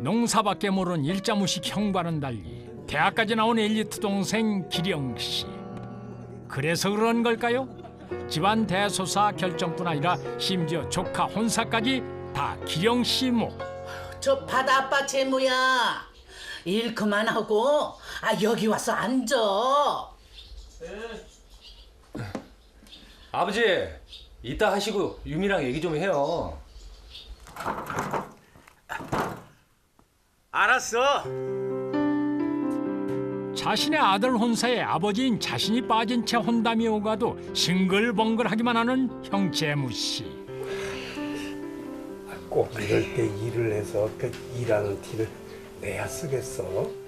농사밖에 모르는 일자무식 형과는 달리 대학까지 나온 엘리트 동생 기령 씨. 그래서 그런 걸까요? 집안 대소사 결정뿐 아니라 심지어 조카 혼사까지 다 기령 씨 목. 저 바다 아빠 재무야. 일 그만하고 아 여기 와서 앉아. 아버지 이따 하시고 유미랑 얘기 좀 해요. 알았어. 자신의 아들 혼사에 아버지인 자신이 빠진 채 혼담이 오가도 싱글벙글하기만 하는 형 재무 씨. 꼭 이럴 때 일을 해서 그 일하는 티를 내야 쓰겠어.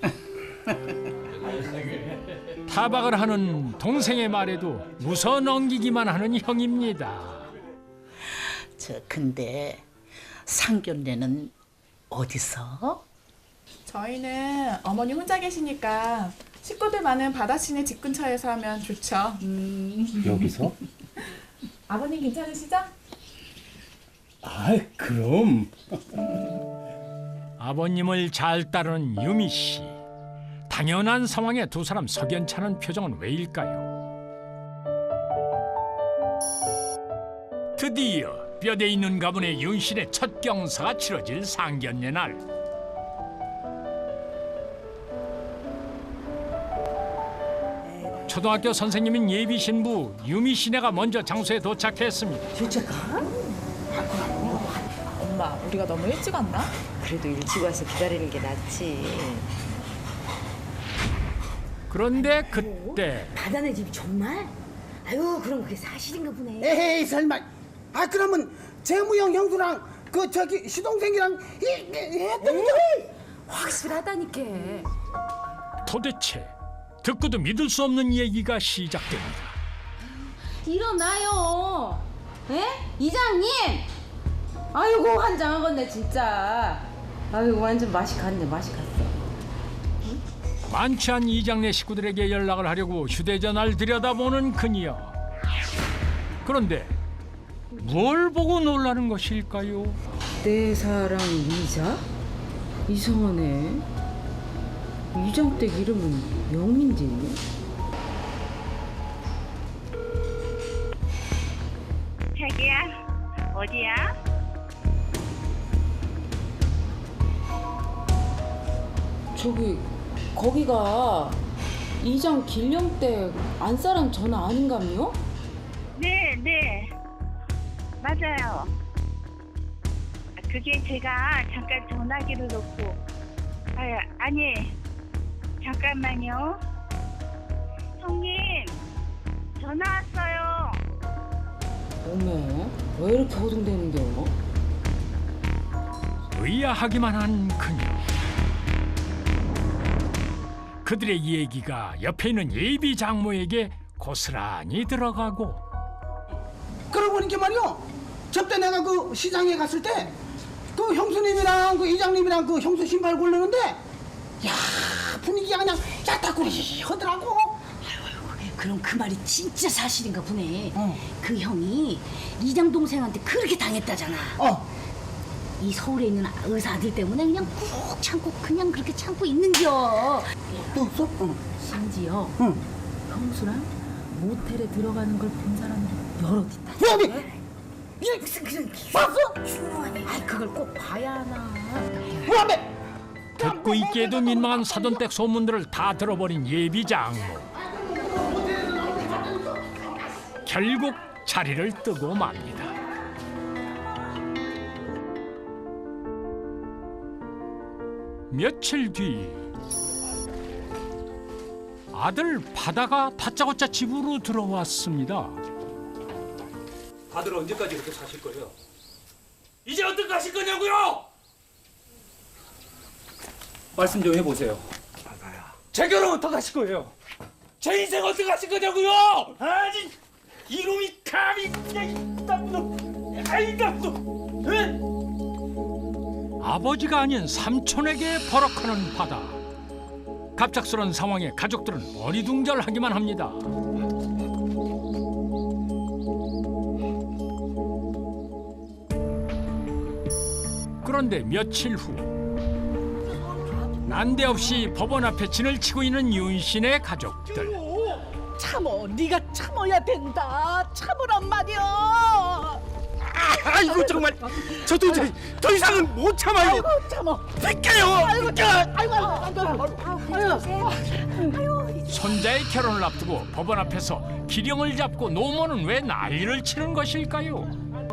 타박을 하는 동생의 말에도 웃어 넘기기만 하는 형입니다. 저 근데 상견례는 어디서? 저희는 어머니 혼자 계시니까 식구들 많은 바다시내 집 근처에서 하면 좋죠. 여기서? 아버님 괜찮으시죠? 아, 그럼. 아버님을 잘 따르는 유미 씨. 당연한 상황에 두 사람 석연찮은 표정은 왜일까요? 드디어 뼈대 있는 가문의 윤실의 첫 경사가 치러질 상견례 날. 초등학교 선생님인 예비 신부 유미 씨네가 먼저 장소에 도착했습니다. 엄마, 우리가 너무 일찍 왔나? 그래도 일찍 와서 기다리는 게 낫지. 그런데 그때 바다네 집이 정말? 아유, 그럼 그게 사실인가 보네. 에헤이 설마 아 그러면 재무형 형수랑 그 저기 시동생이랑 이, 이, 했던 게 확실하다니까. 도대체 듣고도 믿을 수 없는 얘기가 시작됩니다. 일어나요. 에? 이장님! 아이고, 환장하겠네, 진짜. 아이고, 완전 맛이 갔네, 맛이 갔어. 많지 않은 이장내 식구들에게 연락을 하려고 휴대전화를 들여다보는 그녀. 그런데 뭘 보고 놀라는 것일까요? 내 사랑 이자? 이상하네. 이장댁 이름은 영인데. 자기야, 어디야? 저기, 거기가 이장 길령댁 안사람 전화 아닌가요? 네, 네. 맞아요. 그게 제가 잠깐 전화기를 놓고, 아, 아니, 잠깐만요. 형님, 전화 왔어요. 어메, 왜 이렇게 허둥대는겨? 의아하기만 한 그녀. 그들의 얘기가 옆에 있는 예비 장모에게 고스란히 들어가고 그러고 보니까 말이요 저때 내가 그 시장에 갔을 때 그 형수님이랑 그 이장님이랑 그 형수 신발 고르는데 야 분위기가 그냥 야따꾸리 하더라고 그럼 그 말이 진짜 사실인가 보네. 어. 그 형이 이장 동생한테 그렇게 당했다잖아. 어 이 서울에 있는 의사 아들 때문에 그냥 꾹 참고 그냥 그렇게 참고 있는겨. 또 없어? 어. 심지어 응. 형수랑 모텔에 들어가는 걸 본 사람들이 여럿 있다. 여기 이 무슨 그런 봤어? 아 그걸 꼭 봐야 하나. 뭐하네 듣고 있기에도 민망한 사돈댁 소문들을 다 들어버린 예비 장모. 결국 자리를 뜨고 맙니다. 며칠 뒤 아들 바다가 다짜고짜 집으로 들어왔습니다. 다들 언제까지 이렇게 사실 거예요? 이제 어떻게 하실 거냐고요? 말씀 좀 해보세요. 제 결혼 어떻게 하실 거예요? 제 인생 어떻게 하실 거냐고요? 아니 이놈이 감히 그냥 이 나쁜 놈, 아이 나쁜 놈, 에? 아버지가 아닌 삼촌에게 버럭하는 바다. 갑작스런 상황에 가족들은 어리둥절하기만 합니다. 그런데 며칠 후 난데없이 법원 앞에 진을 치고 있는 윤신의 가족들. 참어, 네가 참어야 된다. 참으란 말이야. 아이고 정말 저도 이제 더 이상은 못 참아요. 아이고 참어. 뺄게요. 아이고 아이고 아이고 아이고. 손자의 결혼을 앞두고 법원 앞에서 기령을 잡고 노모는 왜 난리를 치는 것일까요?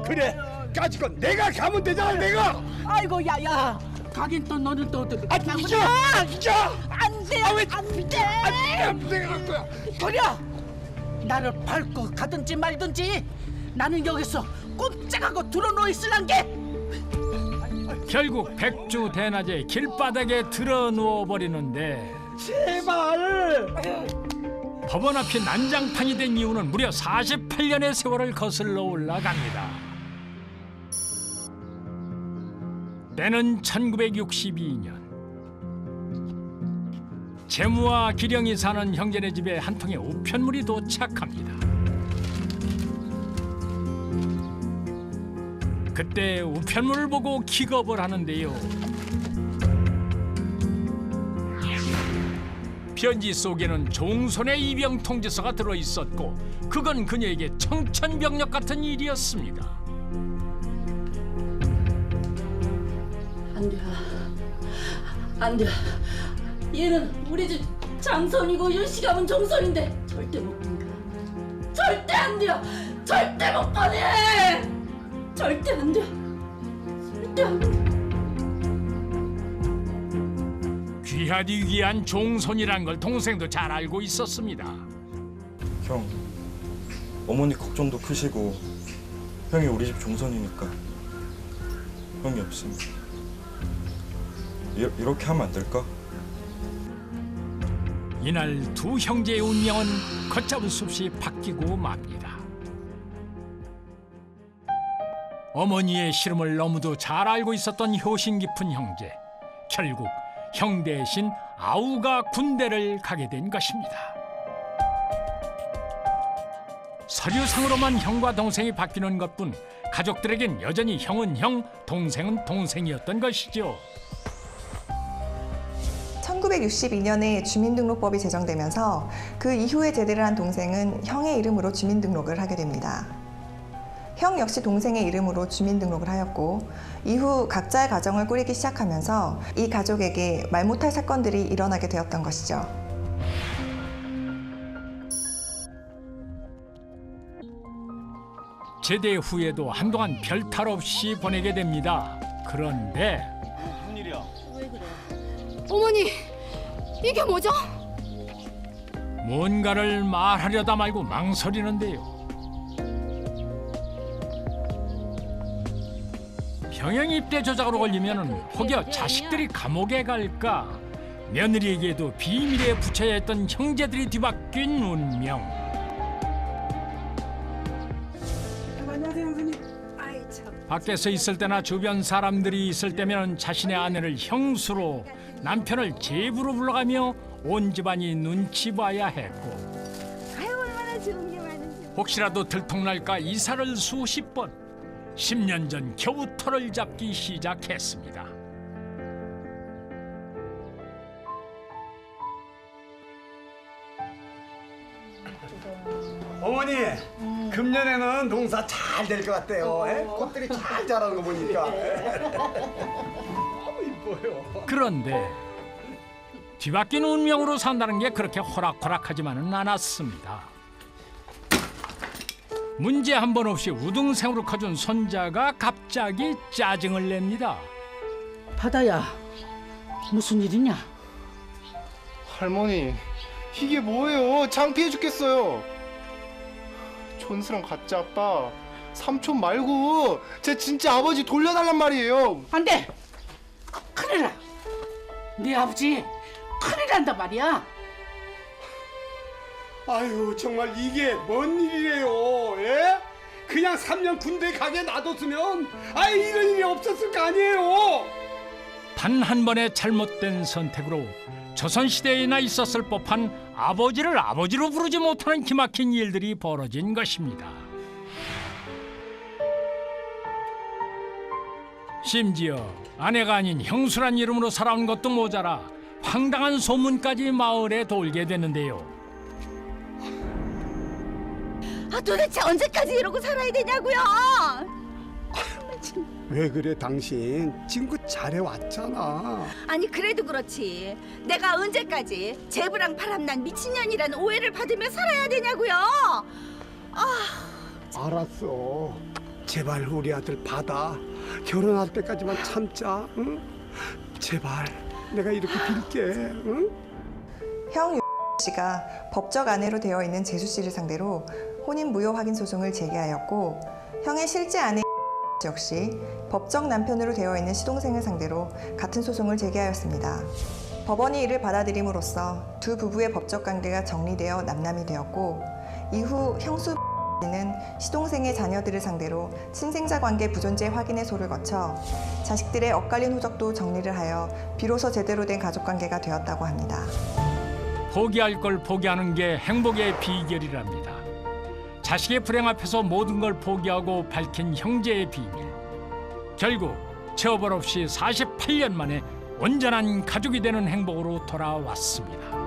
그래 까짓 건 내가 가면 되잖아 내가 아이고 야야. 가긴 또 너는 또 또. 아 비켜 비켜 안돼 안돼. 아 내가 갈 거야 그래. 나를 밟고 가든지 말든지 나는 여기서 꼼짝하고 들어놓 있을란 게. 결국 백주 대낮에 길바닥에 드러 누워 버리는데 제발 법원 앞이 난장판이 된 이유는 무려 48년의 세월을 거슬러 올라갑니다. 때는 1962년. 재무와 기령이 사는 형제네 집에 한 통의 우편물이 도착합니다. 그때 우편물을 보고 기겁을 하는데요. 편지 속에는 종손의 입영 통지서가 들어 있었고 그건 그녀에게 청천벽력 같은 일이었습니다. 안 돼. 안 돼. 얘는 우리 집 장손이고 윤씨가면 종손인데 절대 못 보니까. 절대 안 돼요. 절대 못 보내. 절대 안 돼. 절대 안 돼. 귀하디 귀한 종손이란 걸 동생도 잘 알고 있었습니다. 형, 어머니 걱정도 크시고 형이 우리 집 종선이니까 형이 없으면 이, 이렇게 하면 안 될까? 이날 두 형제의 운명은 걷잡을 수 없이 바뀌고 맙니다. 어머니의 시름을 너무도 잘 알고 있었던 효심 깊은 형제. 결국 형 대신 아우가 군대를 가게 된 것입니다. 서류상으로만 형과 동생이 바뀌는 것뿐 가족들에겐 여전히 형은 형, 동생은 동생이었던 것이죠. 1962년에 주민등록법이 제정되면서 그 이후에 제대를 한 동생은 형의 이름으로 주민등록을 하게 됩니다. 형 역시 동생의 이름으로 주민등록을 하였고 이후 각자의 가정을 꾸리기 시작하면서 이 가족에게 말 못할 사건들이 일어나게 되었던 것이죠. 제대 후에도 한동안 별탈 없이 보내게 됩니다. 그런데 어머니, 이게 뭐죠? 뭔가를 말하려다 말고 망설이는데요. 병영 입대 조작으로 걸리면 혹여 자식들이 감옥에 갈까 며느리에게도 비밀에 붙여야 했던 형제들이 뒤바뀐 운명. 밖에서 있을 때나 주변 사람들이 있을 때면 자신의 아내를 형수로 남편을 제부로 불러가며 온 집안이 눈치 봐야 했고 혹시라도 들통날까 이사를 수십 번 10년 전 겨우 털을 잡기 시작했습니다. 어머니 금년에는 농사 잘 될 것 같아요 예? 꽃들이 잘 자라는 거 보니까 너무 이뻐요 그런데 뒤바뀐 운명으로 산다는 게 그렇게 호락호락하지만은 않았습니다. 문제 한 번 없이 우등생으로 커준 손자가 갑자기 짜증을 냅니다. 바다야. 무슨 일이냐? 할머니 이게 뭐예요 창피해 죽겠어요 촌스런 가짜 아빠 삼촌 말고 제 진짜 아버지 돌려달란 말이에요 안 돼. 큰일 나. 네 아버지 큰일 난단 말이야. 아유 정말 이게 뭔 일이에요 예? 그냥 3년 군대 가게 놔뒀으면 아예 이런 일이 없었을 거 아니에요 단 한 번의 잘못된 선택으로 조선시대에나 있었을 법한 아버지를 아버지로 부르지 못하는 기막힌 일들이 벌어진 것입니다. 심지어 아내가 아닌 형수란 이름으로 살아온 것도 모자라 황당한 소문까지 마을에 돌게 되는데요. 아 도대체 언제까지 이러고 살아야 되냐고요? 왜 그래 당신 그 잘해왔잖아 아니 그래도 그렇지. 내가 언제까지 제부랑 바람난 미친년이라는 오해를 받으며 살아야 되냐고요? 알았어 제발 우리 아들 받아 결혼할 때까지만 참자 응? 제발 내가 이렇게 빌게 응? 형 씨가 법적 아내로 되어 있는 재수 씨를 상대로 혼인 무효 확인 소송을 제기하였고 형의 실제 아내 역시 법적 남편으로 되어 있는 시동생을 상대로 같은 소송을 제기하였습니다. 법원이 이를 받아들임으로써 두 부부의 법적 관계가 정리되어 남남이 되었고 이후 형수 는 시동생의 자녀들을 상대로 친생자 관계 부존재 확인의 소를 거쳐 자식들의 엇갈린 후적도 정리를 하여 비로소 제대로 된 가족 관계가 되었다고 합니다. 포기할 걸 포기하는 게 행복의 비결이랍니다. 자식의 불행 앞에서 모든 걸 포기하고 밝힌 형제의 비밀. 결국 처벌 없이 48년 만에 온전한 가족이 되는 행복으로 돌아왔습니다.